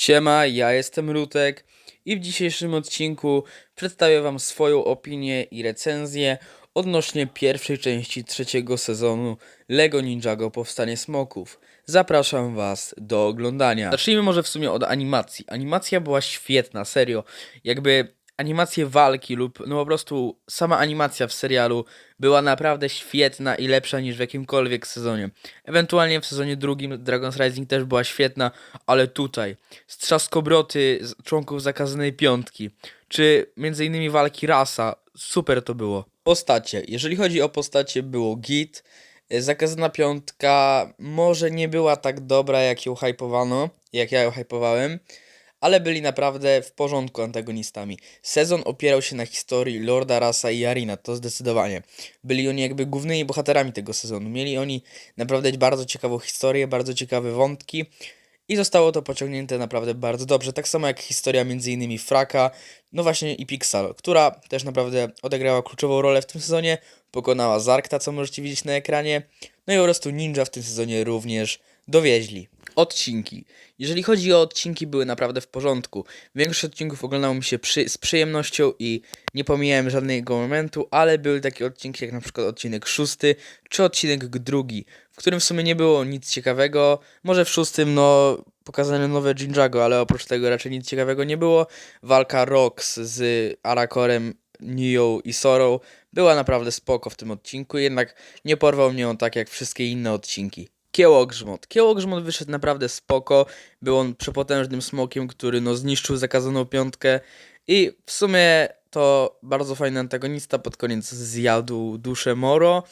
Siema, ja jestem Rutek i w dzisiejszym odcinku przedstawię Wam swoją opinię i recenzję odnośnie pierwszej części trzeciego sezonu LEGO Ninjago Powstanie Smoków. Zapraszam Was do oglądania. Zacznijmy może w sumie od animacji. Animacja była świetna, serio. Jakby animacje walki lub no po prostu sama animacja w serialu była naprawdę świetna i lepsza niż w jakimkolwiek sezonie. Ewentualnie w sezonie drugim Dragon's Rising też była świetna, ale tutaj strzaskobroty członków zakazanej piątki, czy między innymi walki rasa, super to było. Postacie. Jeżeli chodzi o postacie, było git. Zakazana piątka może nie była tak dobra, jak ją hypowano, jak ja ją hypowałem, ale byli naprawdę w porządku antagonistami. Sezon opierał się na historii Lorda Rasa i Arina, to zdecydowanie. Byli oni jakby głównymi bohaterami tego sezonu. Mieli oni naprawdę bardzo ciekawą historię, bardzo ciekawe wątki i zostało to pociągnięte naprawdę bardzo dobrze. Tak samo jak historia innymi Fraka, no właśnie i Pixel, która też naprawdę odegrała kluczową rolę w tym sezonie, pokonała Zarkta, co możecie widzieć na ekranie, no i po prostu Ninja w tym sezonie również dowieźli. Odcinki. Jeżeli chodzi o odcinki, były naprawdę w porządku. Większość odcinków oglądało mi się przy, z przyjemnością i nie pomijałem żadnego momentu, ale były takie odcinki jak na przykład odcinek szósty czy odcinek drugi, w którym w sumie nie było nic ciekawego. Może w szóstym, no, pokazano nowe Jinjago, ale oprócz tego raczej nic ciekawego nie było. Walka Rox z Arakorem, Nio i Sorrow była naprawdę spoko w tym odcinku, jednak nie porwał mnie on tak jak wszystkie inne odcinki. Kiełogrzmot. Kiełogrzmot wyszedł naprawdę spoko. Był on przepotężnym smokiem, który no zniszczył zakazaną piątkę i w sumie to bardzo fajny antagonista pod koniec zjadł duszę Moro.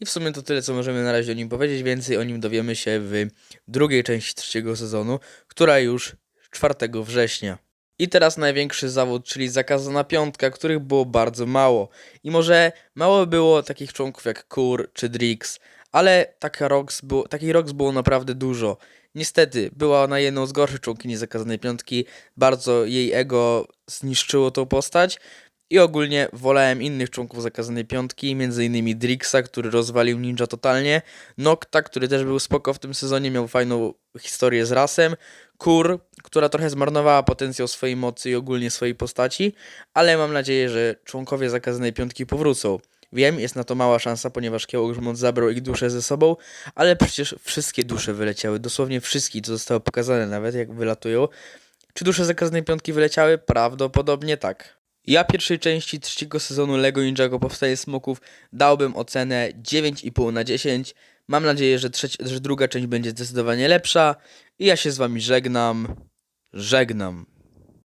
I w sumie to tyle, co możemy na razie o nim powiedzieć. Więcej o nim dowiemy się w drugiej części trzeciego sezonu, która już 4 września. I teraz największy zawód, czyli zakazana piątka, których było bardzo mało. I może mało było takich członków jak Kur czy Drix, ale taka Rox było, takiej Rox było naprawdę dużo. Niestety, była ona jedną z gorszych członkini zakazanej piątki, bardzo jej ego zniszczyło tą postać. I ogólnie wolałem innych członków zakazanej piątki, innymi Drixa, który rozwalił ninja totalnie, Nocta, który też był spoko w tym sezonie, miał fajną historię z rasem, Kur, która trochę zmarnowała potencjał swojej mocy i ogólnie swojej postaci, ale mam nadzieję, że członkowie zakazanej piątki powrócą. Wiem, jest na to mała szansa, ponieważ Kiełogrzmot zabrał ich dusze ze sobą, ale przecież wszystkie dusze wyleciały, dosłownie wszystkie, co zostało pokazane nawet, jak wylatują. Czy dusze zakazanej piątki wyleciały? Prawdopodobnie tak. Ja pierwszej części trzeciego sezonu LEGO Ninjago Powstaje Smoków dałbym ocenę 9,5 na 10. Mam nadzieję, że, że druga część będzie zdecydowanie lepsza. I ja się z wami żegnam. Żegnam.